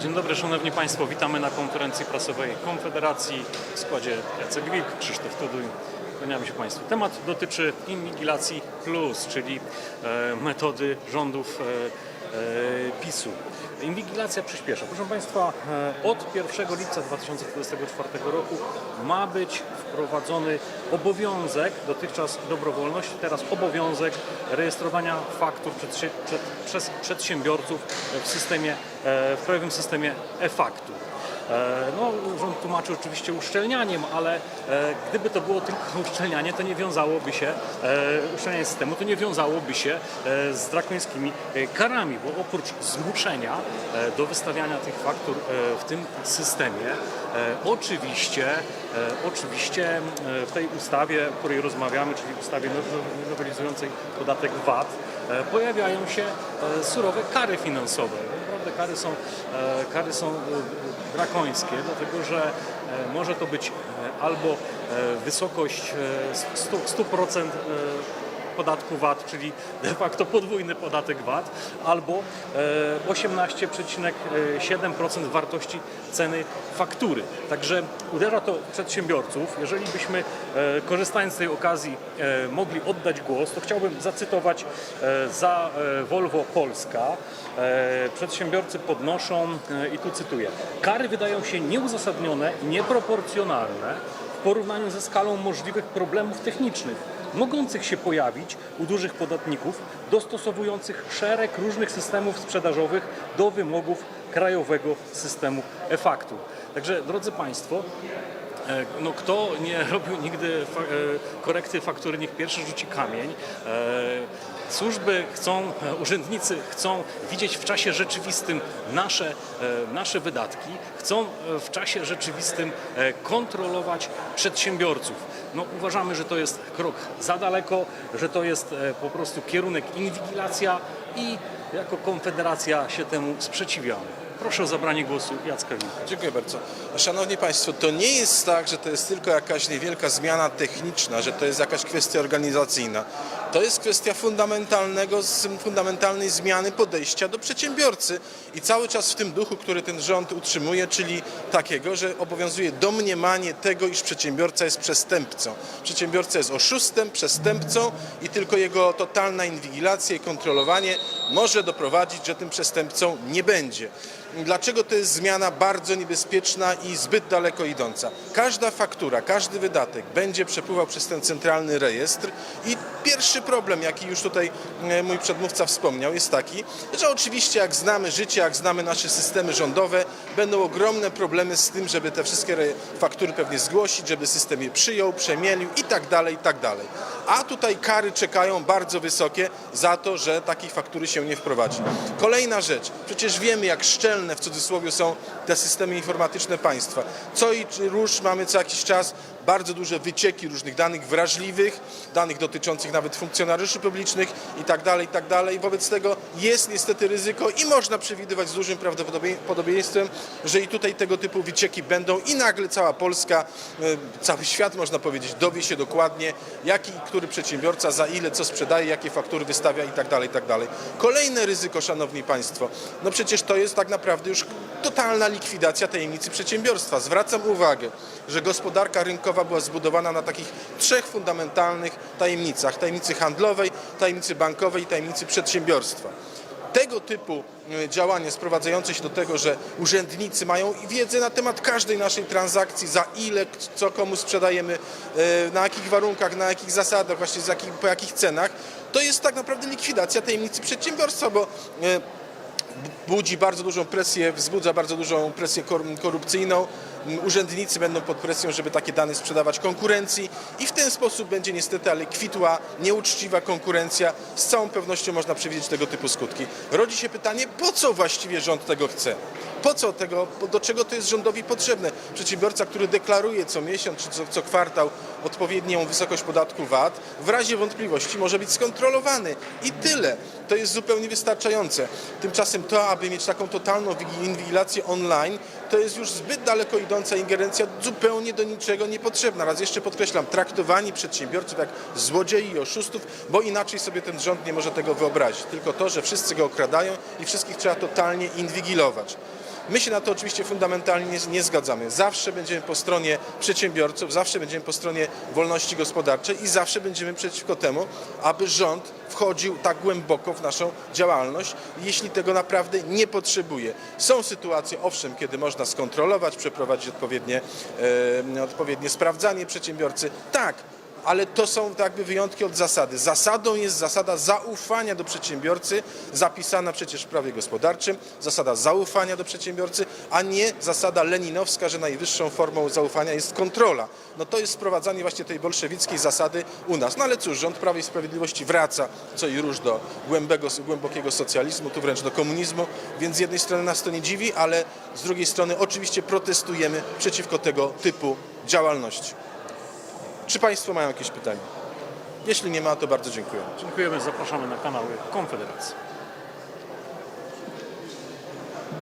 Dzień dobry, Szanowni Państwo. Witamy na konferencji prasowej Konfederacji w składzie Jacek Wilk, Krzysztof Tuduj. Kłaniamy się Państwu. Temat dotyczy Inwigilacji Plus, czyli e, metody rządów e, e, PiSu. Inwigilacja przyspiesza. Proszę Państwa, e, od 1 lipca 2024 roku ma być wprowadzony obowiązek, dotychczas dobrowolność, teraz obowiązek rejestrowania faktur przez przedsiębiorców w systemie, e, w krajowym systemie e-faktur. E, No, rząd tłumaczy oczywiście uszczelnianiem, ale e, gdyby to było tylko uszczelnianie, to nie wiązałoby się, e, uszczelnianie systemu, to nie wiązałoby się z drakońskimi karami, bo oprócz zmuszenia do wystawiania tych faktur w tym systemie, oczywiście, oczywiście w tej ustawie, o której rozmawiamy, czyli ustawie now- nowelizującej podatek VAT, pojawiają się surowe kary finansowe. Kary są, e, kary są e, drakońskie, dlatego że e, może to być albo wysokość e, 100%, 100% e, podatku VAT, czyli de facto podwójny podatek VAT, albo e, 18,7% wartości ceny faktury. Także uderza to przedsiębiorców. Jeżeli byśmy e, korzystając z tej okazji e, mogli oddać głos, to chciałbym zacytować e, za e, Volvo Polska. E, Przedsiębiorcy podnoszą, e, i tu cytuję, kary wydają się nieuzasadnione i nieproporcjonalne w porównaniu ze skalą możliwych problemów technicznych mogących się pojawić u dużych podatników dostosowujących szereg różnych systemów sprzedażowych do wymogów krajowego systemu e-faktur. Także drodzy Państwo, No, kto nie robił nigdy fa- e, korekty faktury, niech pierwszy rzuci kamień. E, Służby chcą, e, urzędnicy chcą widzieć w czasie rzeczywistym nasze, e, nasze wydatki, chcą e, w czasie rzeczywistym e, kontrolować przedsiębiorców. No, uważamy, że to jest krok za daleko, że to jest e, po prostu kierunek inwigilacja i jako Konfederacja się temu sprzeciwiamy. Proszę o zabranie głosu Jacka Wilka. Dziękuję bardzo. Szanowni Państwo, to nie jest tak, że to jest tylko jakaś niewielka zmiana techniczna, że to jest jakaś kwestia organizacyjna. To jest kwestia fundamentalnego, fundamentalnej zmiany podejścia do przedsiębiorcy i cały czas w tym duchu, który ten rząd utrzymuje, czyli takiego, że obowiązuje domniemanie tego, iż przedsiębiorca jest przestępcą. Przedsiębiorca jest oszustem, przestępcą i tylko jego totalna inwigilacja i kontrolowanie może doprowadzić, że tym przestępcą nie będzie. Dlaczego to jest zmiana bardzo niebezpieczna i zbyt daleko idąca? Każda faktura, każdy wydatek będzie przepływał przez ten centralny rejestr i pierwszy problem, jaki już tutaj e, mój przedmówca wspomniał, jest taki, że oczywiście jak znamy życie, jak znamy nasze systemy rządowe, będą ogromne problemy z tym, żeby te wszystkie faktury pewnie zgłosić, żeby system je przyjął, przemielił i tak dalej, i tak dalej. A tutaj kary czekają bardzo wysokie za to, że takiej faktury się nie wprowadzi. Kolejna rzecz, przecież wiemy jak szczelne w cudzysłowie są te systemy informatyczne państwa. Co i róż mamy co jakiś czas bardzo duże wycieki różnych danych wrażliwych, danych dotyczących nawet funkcjonariuszy publicznych i tak dalej, i tak. Wobec tego jest niestety ryzyko i można przewidywać z dużym prawdopodobieństwem, że i tutaj tego typu wycieki będą i nagle cała Polska, e, cały świat można powiedzieć, dowie się dokładnie, jaki i który przedsiębiorca za ile co sprzedaje, jakie faktury wystawia i tak dalej, i dalej. Kolejne ryzyko, szanowni państwo, no przecież to jest tak naprawdę już totalna likwidacja tajemnicy przedsiębiorstwa. Zwracam uwagę, że gospodarka rynkowa była zbudowana na takich trzech fundamentalnych tajemnicach. Tajemnicy handlowej, tajemnicy bankowej i tajemnicy przedsiębiorstwa. Tego typu e, działanie sprowadzające się do tego, że urzędnicy mają wiedzę na temat każdej naszej transakcji, za ile, co komu sprzedajemy, e, na jakich warunkach, na jakich zasadach, właśnie z jakich, po jakich cenach, to jest tak naprawdę likwidacja tajemnicy przedsiębiorstwa, bo e, budzi bardzo dużą presję, wzbudza bardzo dużą presję kor- korupcyjną. Urzędnicy będą pod presją, żeby takie dane sprzedawać konkurencji i w ten sposób będzie niestety, ale kwitła nieuczciwa konkurencja. Z całą pewnością można przewidzieć tego typu skutki. Rodzi się pytanie, po co właściwie rząd tego chce? Po co tego, do czego to jest rządowi potrzebne? Przedsiębiorca, który deklaruje co miesiąc czy co, co kwartał odpowiednią wysokość podatku VAT, w razie wątpliwości może być skontrolowany. I tyle. To jest zupełnie wystarczające. Tymczasem to, aby mieć taką totalną wigi- inwigilację online, to jest już zbyt daleko idąca ingerencja, zupełnie do niczego niepotrzebna. Raz jeszcze podkreślam, traktowani przedsiębiorców jak złodziei i oszustów, bo inaczej sobie ten rząd nie może tego wyobrazić. Tylko to, że wszyscy go okradają i wszystkich trzeba totalnie inwigilować. My się na to oczywiście fundamentalnie nie, nie zgadzamy. Zawsze będziemy po stronie przedsiębiorców, zawsze będziemy po stronie wolności gospodarczej i zawsze będziemy przeciwko temu, aby rząd wchodził tak głęboko w naszą działalność, jeśli tego naprawdę nie potrzebuje. Są sytuacje, owszem, kiedy można skontrolować, przeprowadzić odpowiednie, e, odpowiednie sprawdzanie przedsiębiorcy. Tak, ale to są jakby wyjątki od zasady. Zasadą jest zasada zaufania do przedsiębiorcy, zapisana przecież w prawie gospodarczym, zasada zaufania do przedsiębiorcy, a nie zasada leninowska, że najwyższą formą zaufania jest kontrola. No to jest sprowadzanie właśnie tej bolszewickiej zasady u nas. No ale cóż, rząd Prawa i Sprawiedliwości wraca co i róż do głębego, głębokiego socjalizmu, tu wręcz do komunizmu, więc z jednej strony nas to nie dziwi, ale z drugiej strony oczywiście protestujemy przeciwko tego typu działalności. Czy Państwo mają jakieś pytania? Jeśli nie ma, to bardzo dziękuję. Dziękujemy, zapraszamy na kanały Konfederacji.